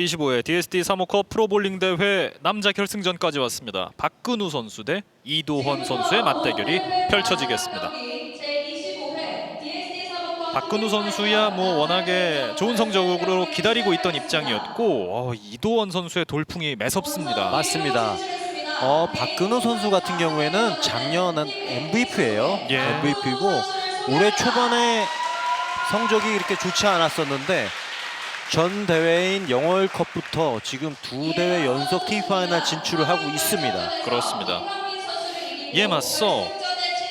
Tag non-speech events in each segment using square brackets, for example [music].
제25회 DSD 사모컵 프로볼링 대회 남자 결승전까지 왔습니다. 박근우 선수 대 이도헌 선수의 맞대결이 펼쳐지겠습니다. 박근우 선수야 뭐 워낙에 좋은 성적으로 기다리고 있던 입장이었고 어, 이도헌 선수의 돌풍이 매섭습니다. 맞습니다. 어, 박근호 선수 같은 경우에는 작년은 MVP예요. 예. MVP고 올해 초반에 성적이 이렇게 좋지 않았었는데 전 대회인 영월컵부터 지금 두 대회 연속 T 파이널 진출을 하고 있습니다. 그렇습니다. 이에 맞서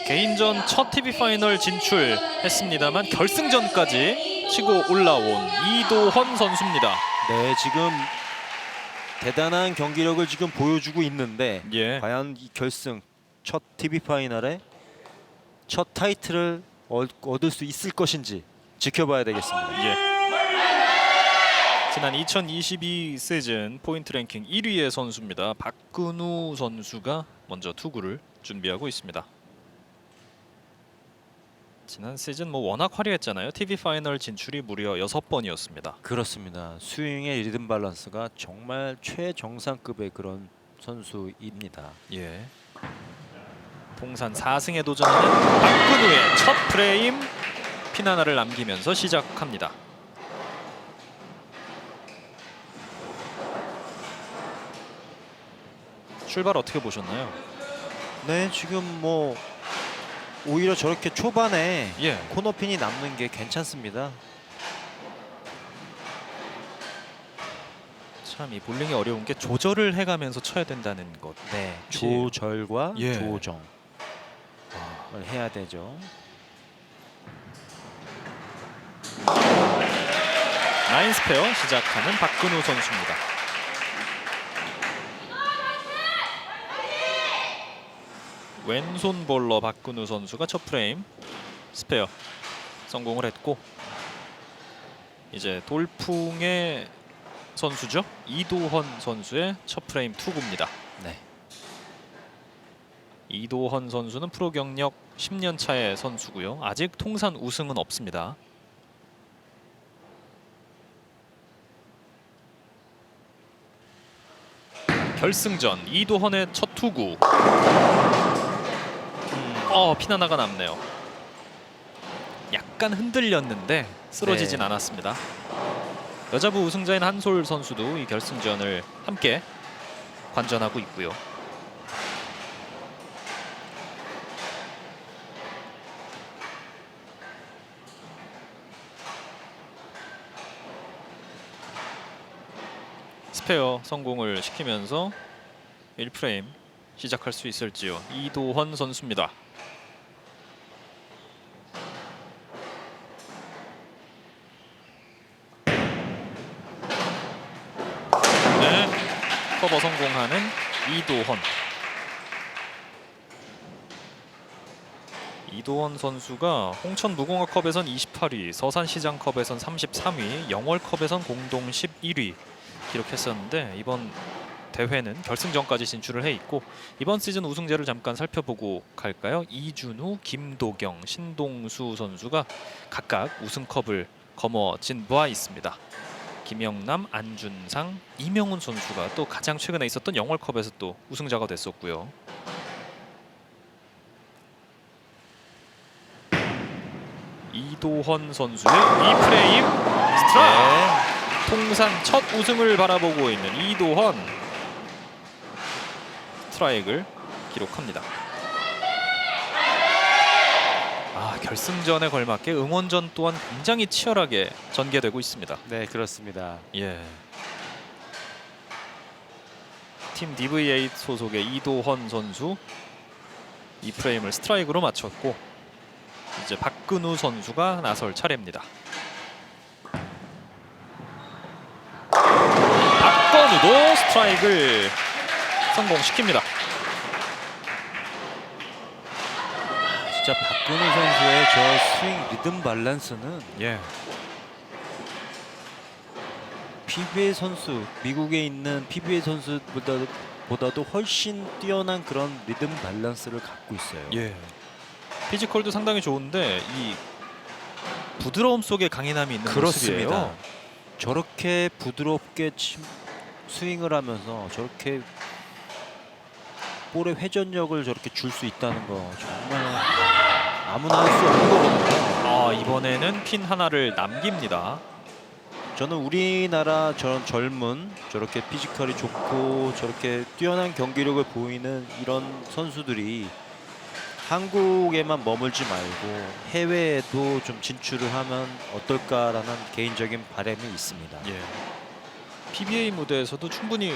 개인전 첫 TV 파이널 진출했습니다만 결승전까지 치고 올라온 이도헌 선수입니다. 네, 지금 대단한 경기력을 지금 보여주고 있는데 예. 과연 이 결승 첫 TV 파이널에 첫 타이틀을 얻- 얻을 수 있을 것인지 지켜봐야 되겠습니다. 예. 지난 2022 시즌 포인트 랭킹 1위의 선수입니다. 박근우 선수가 먼저 투구를 준비하고 있습니다. 지난 시즌 뭐 워낙 화려했잖아요. TV 파이널 진출이 무려 6번이었습니다. 그렇습니다. 스윙의 리듬 밸런스가 정말 최정상급의 그런 선수입니다. 예. 통산 4승에 도전하는 박근우의 첫 프레임 핀 하나를 남기면서 시작합니다. 출발 어떻게 보셨나요? 네, 지금 뭐 오히려 저렇게 초반에 예. 코너핀이 남는 게 괜찮습니다. 참 이 볼링이 어려운 게 조절을 해가면서 쳐야 된다는 것. 네. 조절과 예. 조정을 아, 해야 되죠. 나인 스페어 시작하는 박근우 선수입니다. 왼손 볼러 박근우 선수가 첫 프레임 스페어 성공을 했고 이제 돌풍의 선수죠 이도헌 선수의 첫 프레임 투구입니다. 네. 이도헌 선수는 프로 경력 10년 차의 선수고요. 아직 통산 우승은 없습니다. 결승전 이도헌의 첫 투구. 음, 어 피나나가 남네요. 약간 흔들렸는데 쓰러지진 네. 않았습니다. 여자부 우승자인 한솔 선수도 이 결승전을 함께 관전하고 있고요. 스페어 성공을 시키면서 1프레임 시작할 수 있을지요. 이도헌 선수입니다. 네, 커버 성공하는 이도헌. 이도헌 선수가 홍천 무궁화컵에선 28위, 서산시장컵에선 33위, 영월컵에선 공동 11위 기록했었는데 이번 대회는 결승전까지 진출을 해 있고 이번 시즌 우승자를 잠깐 살펴보고 갈까요? 이준우, 김도경, 신동수 선수가 각각 우승컵을 거머쥔 바 있습니다. 김영남, 안준상, 이명훈 선수가 또 가장 최근에 있었던 영월컵에서 또 우승자가 됐었고요. 이도헌 선수의 이 프레임 스트라이크 통산 첫 우승을 바라보고 있는 이도헌 스트라이크를 기록합니다. 아 결승전에 걸맞게 응원전 또한 굉장히 치열하게 전개되고 있습니다. 네, 그렇습니다. 예. 팀 DV8 소속의 이도헌 선수 이 프레임을 스트라이크로 맞췄고 이제 박근우 선수가 나설 차례입니다. 박건우도 스트라이크를 성공시킵니다. 진짜 박근호 선수의 저 스윙 리듬 밸런스는 예. PBA 선수, 미국에 있는 PBA 선수보다 보다도 훨씬 뛰어난 그런 리듬 밸런스를 갖고 있어요. 예. 피지컬도 상당히 좋은데 이 부드러움 속에 강인함이 있는 그렇습니다. 모습이에요. 저렇게 부드럽게 침, 스윙을 하면서 저렇게 볼의 회전력을 저렇게 줄 수 있다는 거 정말 아무나 할 수 없는 거거든요. 아 이번에는 핀 하나를 남깁니다. 저는 우리나라 저런 젊은 저렇게 피지컬이 좋고 저렇게 뛰어난 경기력을 보이는 이런 선수들이 한국에만 머물지 말고 해외에도 좀 진출을 하면 어떨까라는 개인적인 바람이 있습니다. 예. PBA 무대에서도 충분히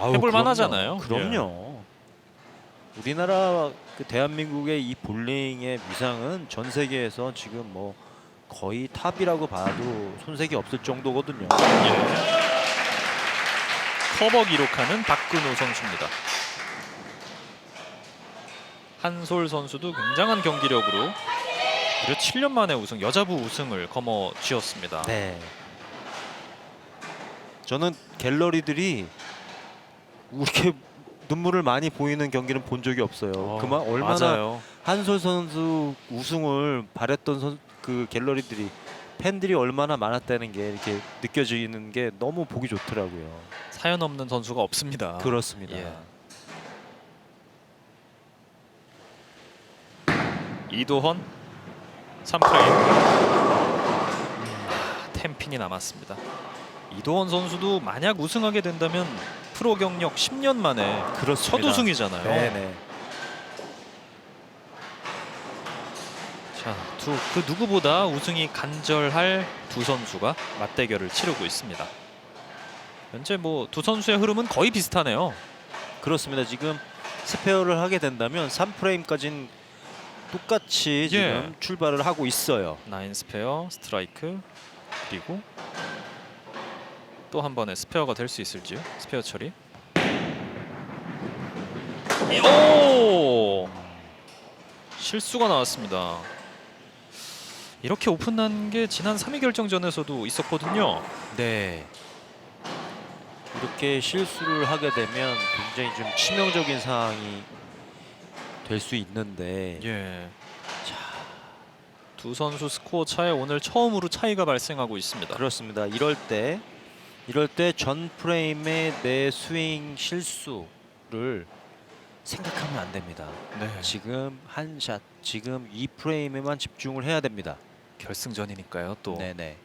아우, 해볼 그럼요. 만하잖아요. 예. 그럼요. 우리나라 그 대한민국의 이 볼링의 위상은 전 세계에서 지금 뭐 거의 탑이라고 봐도 손색이 없을 정도거든요. 예. 커버 기록하는 박근호 선수입니다. 한솔 선수도 굉장한 경기력으로 무려 7년 만에 우승, 여자부 우승을 거머쥐었습니다. 네. 저는 갤러리들이 이렇게 눈물을 많이 보이는 경기는 본 적이 없어요. 어, 그만 얼마나 맞아요. 한솔 선수 우승을 바랬던 선, 그 갤러리들이 팬들이 얼마나 많았다는 게 이렇게 느껴지는 게 너무 보기 좋더라고요. 사연 없는 선수가 없습니다. 그렇습니다. 예. 이도헌 3프레임 아, 템핀이 남았습니다. 이도헌 선수도 만약 우승하게 된다면 프로 경력 10년 만에 그렇습니다. 첫 우승이잖아요. 네네. 자, 두, 그 누구보다 우승이 간절할 두 선수가 맞대결을 치르고 있습니다. 현재 뭐 두 선수의 흐름은 거의 비슷하네요. 그렇습니다. 지금 스페어를 하게 된다면 3프레임까지는 똑같이 예. 지금 출발을 하고 있어요. 나인 스페어 스트라이크 그리고 또 한 번의 스페어가 될 수 있을지요? 스페어 처리. 오 실수가 나왔습니다. 이렇게 오픈한 게 지난 3위 결정전에서도 있었거든요. 네. 이렇게 실수를 하게 되면 굉장히 좀 치명적인 상황이 될 수 있는데 예. 자, 두 선수 스코어 차에 오늘 처음으로 차이가 발생하고 있습니다. 그렇습니다. 이럴 때 이럴 때 전 프레임의 내 스윙 실수를 생각하면 안 됩니다. 네. 지금 한 샷, 지금 이 프레임에만 집중을 해야 됩니다. 결승전이니까요. 또 네네.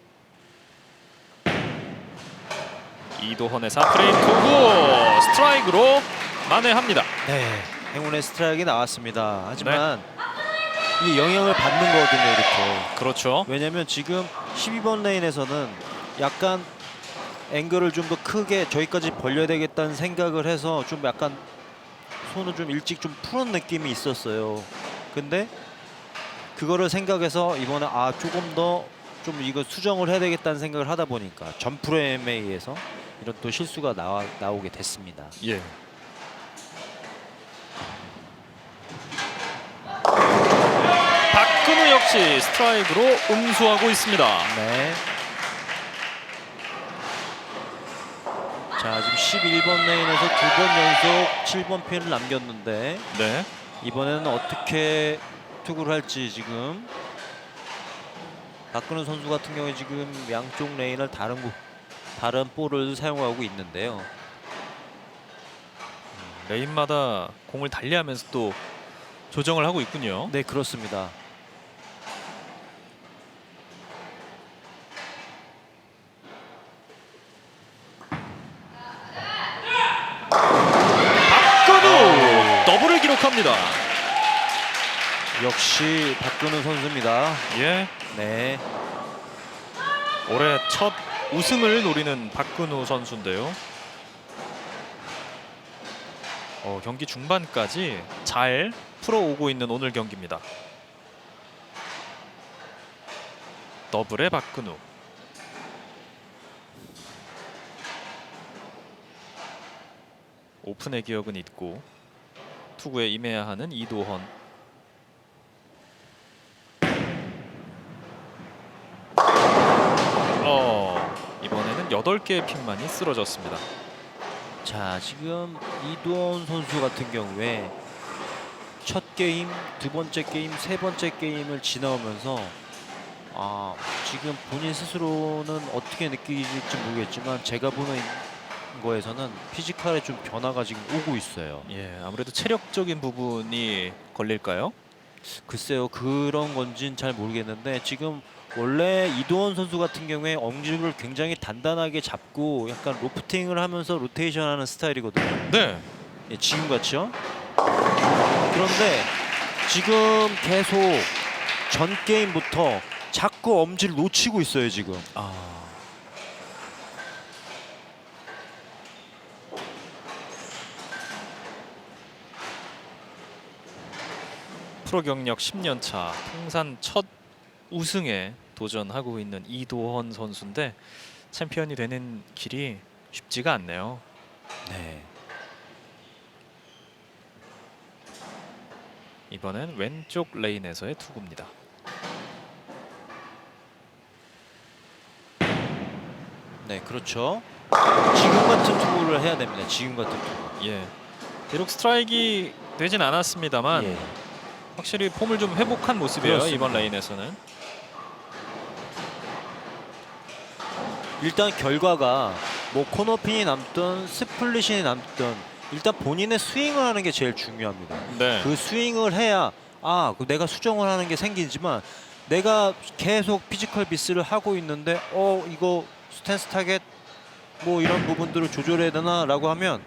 이도헌의 4프레임 투구 스트라이크로 만회합니다. 네. 행운의 스트라이크 나왔습니다. 하지만 네. 이 영향을 받는 거거든요, 이렇게. 그렇죠. 왜냐면 지금 12번 레인에서는 약간 앵글을 좀 더 크게 저기까지 벌려야 되겠다는 생각을 해서 좀 약간 손을 좀 일찍 좀 푸는 느낌이 있었어요. 근데 그거를 생각해서 이번에 아 조금 더 좀 이거 수정을 해야 되겠다는 생각을 하다 보니까 전 프레임에 의해서 이런 또 실수가 나와 나오게 됐습니다. 예. 박근우 역시 스트라이크로 응수하고 있습니다. 네. 자 지금 11번 레인에서 두 번 연속 7번 핀을 남겼는데 네. 이번에는 어떻게 투구를 할지 지금 박근우 선수 같은 경우에 지금 양쪽 레인을 다른 구- 다른 볼을 사용하고 있는데요. 레인마다 공을 달리하면서 또 조정을 하고 있군요. 네 그렇습니다. 박근우 기록합니다. 역시 박근우 선수입니다. 예. 네. 올해 첫 우승을 노리는 박근우 선수인데요. 어, 경기 중반까지 잘 풀어오고 있는 오늘 경기입니다. 더블의 박근우. 오픈의 기억은 있고 투구에 임해야 하는 이도헌. 어, 이번에는 8개의 핀만이 쓰러졌습니다. 자 지금 이두원 선수 같은 경우에 첫 게임, 두 번째 게임, 세 번째 게임을 지나오면서 아, 지금 본인 스스로는 어떻게 느끼실지 모르겠지만 제가 보는 거에서는 피지컬에 좀 변화가 지금 오고 있어요. 예, 아무래도 체력적인 부분이 걸릴까요? 글쎄요 그런 건진 잘 모르겠는데 지금 원래 이도원 선수 같은 경우에 엄지를 굉장히 단단하게 잡고 약간 로프팅을 하면서 로테이션하는 스타일이거든요. 네. 예, 지금 같죠? 그런데 지금 계속 전 게임부터 자꾸 엄지를 놓치고 있어요 지금. 아. 프로 경력 10년 차 통산 첫 우승에 도전하고 있는 이도헌 선수인데 챔피언이 되는 길이 쉽지가 않네요. 네. 이번엔 왼쪽 레인에서의 투구입니다. 네, 그렇죠. 지금 같은 투구를 해야 됩니다. 지금 같은 투구. 예. 비록 스트라이크가 되진 않았습니다만 예. 확실히 폼을 좀 회복한 모습이에요 그렇습니다. 이번 레인에서는. 일단 결과가 뭐 코너핀이 남든 스플릿이 남든 일단 본인의 스윙을 하는 게 제일 중요합니다. 네. 그 스윙을 해야 아, 그 내가 수정을 하는 게 생기지만 내가 계속 피지컬 비스를 하고 있는데 어 이거 스탠스 타겟 뭐 이런 부분들을 조절해야 되나라고 하면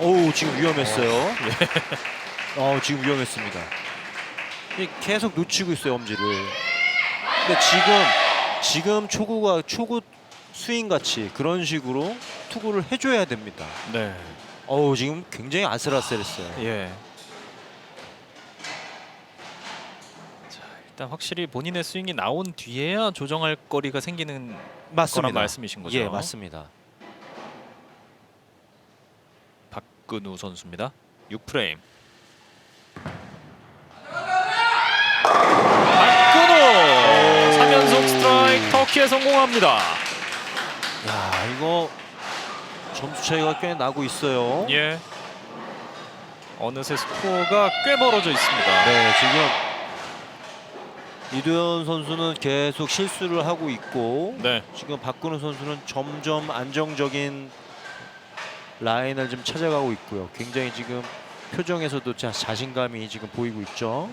어우 지금 위험했어요. [laughs] 어 지금 위험했습니다. 이 계속 놓치고 있어요 엄지를. 근데 지금 지금 초구가 초구 스윙 같이 그런 식으로 투구를 해줘야 됩니다. 네. 어우 지금 굉장히 아슬아슬했어요. 예. 자, 일단 확실히 본인의 스윙이 나온 뒤에야 조정할 거리가 생기는 거란 맞습니다. 말씀이신 거죠? 예, 맞습니다. 박근우 선수입니다. 6프레임. 키에 성공합니다. 야, 이거 점수 차이가 꽤 나고 있어요. 예. 어느새 스코어가 꽤 벌어져 있습니다. 네, 지금 이도현 선수는 계속 실수를 하고 있고 네. 지금 박근우 선수는 점점 안정적인 라인을 좀 찾아가고 있고요. 굉장히 지금 표정에서도 자, 자신감이 지금 보이고 있죠.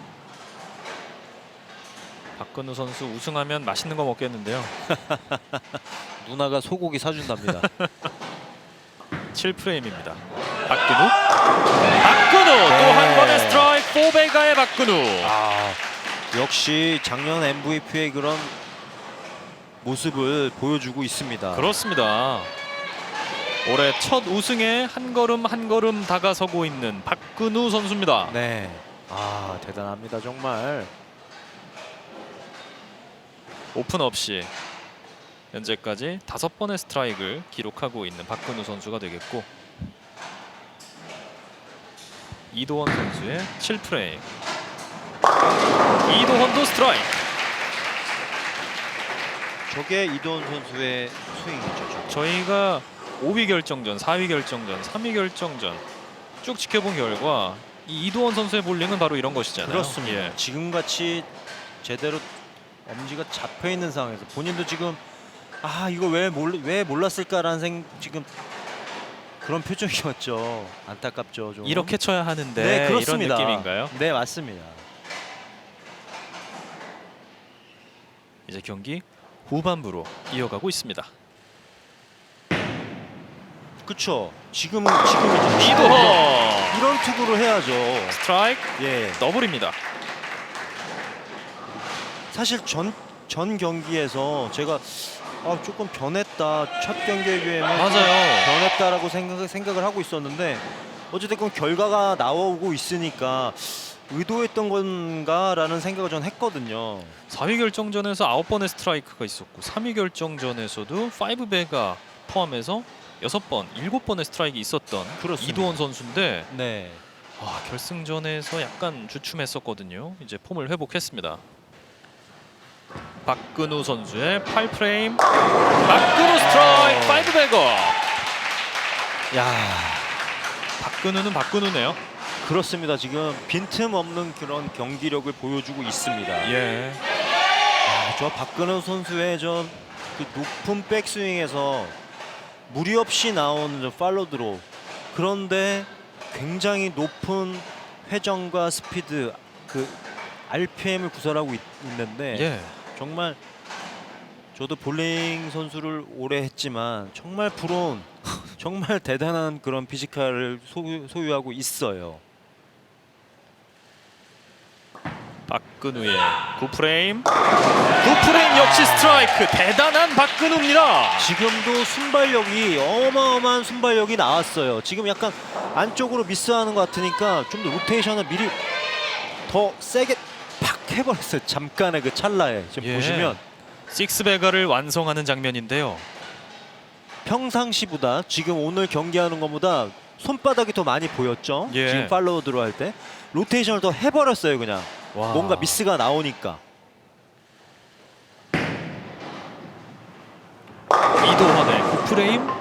박근우 선수 우승하면 맛있는 거 먹겠는데요. [laughs] 누나가 소고기 사준답니다. [laughs] 7프레임입니다. 박근우. 박근우 또 네. 한 번의 스트라이크 포베가의 박근우. 아, 역시 작년 MVP의 그런 모습을 보여주고 있습니다. 그렇습니다. 올해 첫 우승에 한 걸음 한 걸음 다가서고 있는 박근우 선수입니다. 네. 아, 대단합니다. 정말. 오픈 없이 현재까지 다섯 번의 스트라이크를 기록하고 있는 박근우 선수가 되겠고 이도원 선수의 7프레임 이도원도 스트라이크 저게 이도원 선수의 스윙이죠. 저게. 저희가 5위 결정전, 4위 결정전, 3위 결정전 쭉 지켜본 결과 이 이도원 선수의 볼링은 바로 이런 것이잖아요. 그렇습니다. 예. 지금 같이 제대로 엄지가 잡혀 있는 상황에서 본인도 지금 아 이거 왜, 몰, 왜 몰랐을까라는 생 지금 그런 표정이었죠. 안타깝죠. 좀. 이렇게 쳐야 하는데 네 이런 그렇습니다. 느낌인가요? 네 맞습니다. 이제 경기 후반부로 이어가고 있습니다. 그쵸. 지금은 지금이죠. 이도헌 이런 투구를 해야죠. 스트라이크 예. 더블입니다. 사실 전, 전 경기에서 제가 아, 조금 변했다. 첫 경기에 비하면 맞아요. 변했다라고 생각, 생각을 하고 있었는데 어찌됐건 결과가 나오고 있으니까 의도했던 건가라는 생각을 전 했거든요. 4위 결정전에서 9번의 스트라이크가 있었고 3위 결정전에서도 5배가 포함해서 6번, 7번의 스트라이크 있었던 그렇습니다. 이도원 선수인데 네. 아, 결승전에서 약간 주춤했었거든요. 이제 폼을 회복했습니다. 박근우 선수의 8프레임 박근우 스트라이크 5배거 야 박근우는 박근우네요. 그렇습니다. 지금 빈틈 없는 그런 경기력을 보여주고 있습니다. 예. 아, 저 박근호 선수의 저 그 높은 백스윙에서 무리 없이 나오는 저 팔로드로 그런데 굉장히 높은 회전과 스피드 그 RPM을 구사하고 있, 있는데 예. 정말 저도 볼링 선수를 오래 했지만 정말 부러운 [laughs] 정말 대단한 그런 피지컬을 소유, 소유하고 있어요. 박근우의 9프레임 9프레임 역시 스트라이크 대단한 박근우입니다 지금도 순발력이 어마어마한 순발력이 나왔어요. 지금 약간 안쪽으로 미스하는 것 같으니까 좀 더 로테이션을 미리 더 세게 팍 해버렸어요. 잠깐의 그 찰나에 지금 예. 보시면 식스베가를 완성하는 장면인데요 평상시보다 지금 오늘 경기하는 것보다 손바닥이 더 많이 보였죠. 예. 지금 팔로우 들어갈 때 로테이션을 더 해버렸어요. 그냥 와. 뭔가 미스가 나오니까. 이도환의 9프레임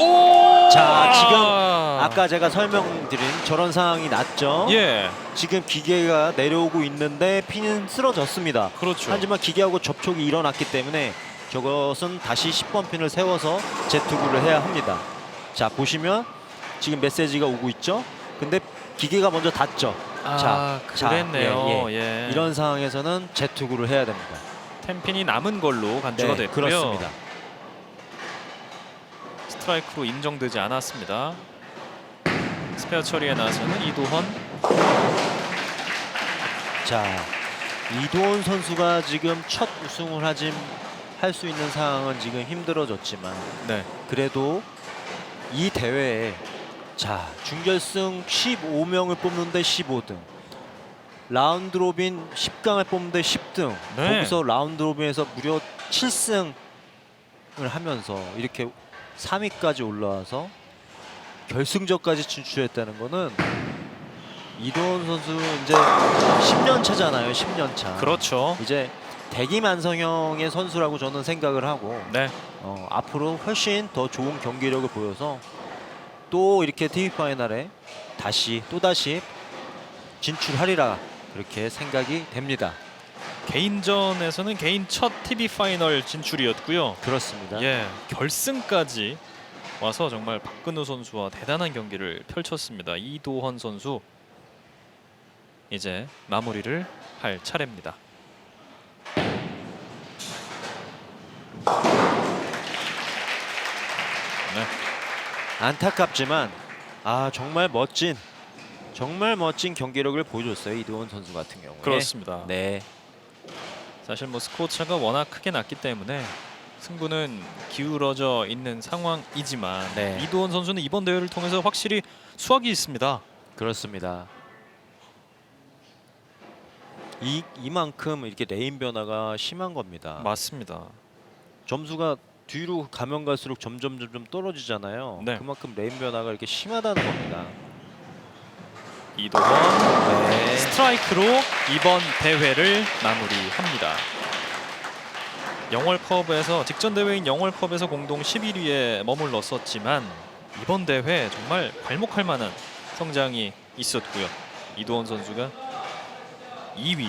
오! 자, 지금 아. 아까 제가 설명드린 저런 상황이 났죠. 예 지금 기계가 내려오고 있는데 핀은 쓰러졌습니다. 그렇죠 하지만 기계하고 접촉이 일어났기 때문에 저것은 다시 10번 핀을 세워서 재투구를 해야 합니다. 자 보시면 지금 메시지가 오고 있죠. 근데 기계가 먼저 닿죠. 아 자, 자, 그랬네요 예, 예, 이런 상황에서는 재투구를 해야 됩니다. 템핀이 남은 걸로 간주가 네, 됐고요 그렇습니다. 스트라이크로 인정되지 않았습니다 스페어 처리에 나서는 이도헌 자 이도원 선수가 지금 첫 우승을 하진 할 수 있는 상황은 지금 힘들어졌지만 네 그래도 이 대회에 자 준결승 15명을 뽑는데 15등 라운드 로빈 10강을 뽑는데 10등 네. 거기서 라운드 로빈에서 무려 7승을 하면서 이렇게 3위까지 올라와서 결승전까지 진출했다는 거는 이도원 선수 이제 10년 차잖아요 10년 차 그렇죠 이제 대기만성형의 선수라고 저는 생각을 하고 네 어, 앞으로 훨씬 더 좋은 경기력을 보여서 또 이렇게 TV 파이널에 다시 또 다시 진출하리라 그렇게 생각이 됩니다. 개인전에서는 개인 첫 TV 파이널 진출이었고요. 그렇습니다. 예, 결승까지 와서 정말 박근우 선수와 대단한 경기를 펼쳤습니다. 이도헌 선수 이제 마무리를 할 차례입니다. 네, 안타깝지만 아 정말 멋진 정말 멋진 경기력을 보여줬어요 이도원 선수 같은 경우에. 그렇습니다. 네, 사실 뭐 스코어 차가 워낙 크게 났기 때문에 승부는 기울어져 있는 상황이지만 네. 이도원 선수는 이번 대회를 통해서 확실히 수확이 있습니다. 그렇습니다. 이 이만큼 이렇게 레인 변화가 심한 겁니다. 맞습니다. 점수가 뒤로 가면 갈수록 점점 점점 떨어지잖아요. 네. 그만큼 레인 변화가 이렇게 심하다는 겁니다. 이도헌 네. 스트라이크로 이번 대회를 마무리합니다. 영월컵에서 직전 대회인 영월컵에서 공동 11위에 머물렀었지만 이번 대회 정말 괄목할 만한 성장이 있었고요. 이도원 선수가 2위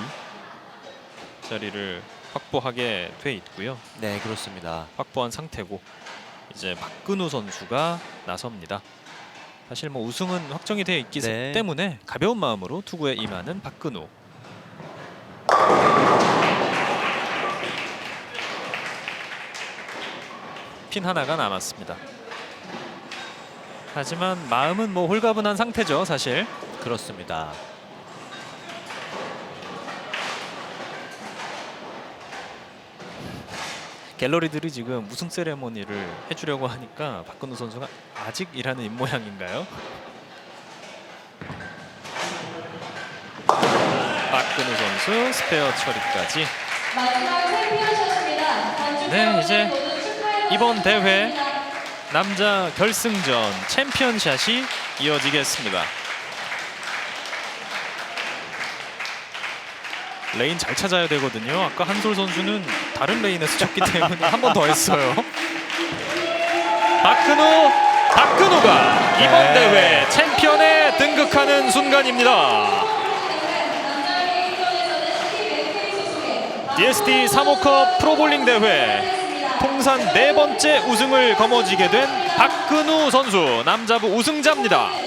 자리를 확보하게 돼 있고요. 네, 그렇습니다. 확보한 상태고 이제 박근우 선수가 나섭니다. 사실 뭐 우승은 확정이 되어 있기 네. 때문에 가벼운 마음으로 투구에 임하는 박근우. 핀 하나가 남았습니다. 하지만 마음은 뭐 홀가분한 상태죠, 사실. 그렇습니다. 갤러리들이 지금 우승 세레모니를 해주려고 하니까 박근우 선수가 아직이라는 입모양인가요? 박근우 선수 스페어 처리까지 마지막. 네, 이제 이번 대회 남자 결승전 챔피언샷이 이어지겠습니다. 레인 잘 찾아야 되거든요. 아까 한솔 선수는 다른 레인에서 쳤기 때문에 한 번 더 했어요. 박근호, 박근호가 이번 네. 대회 챔피언에 등극하는 순간입니다. DSD 3호컵 프로볼링 대회 통산 네 번째 우승을 거머쥐게 된 박근우 선수 남자부 우승자입니다.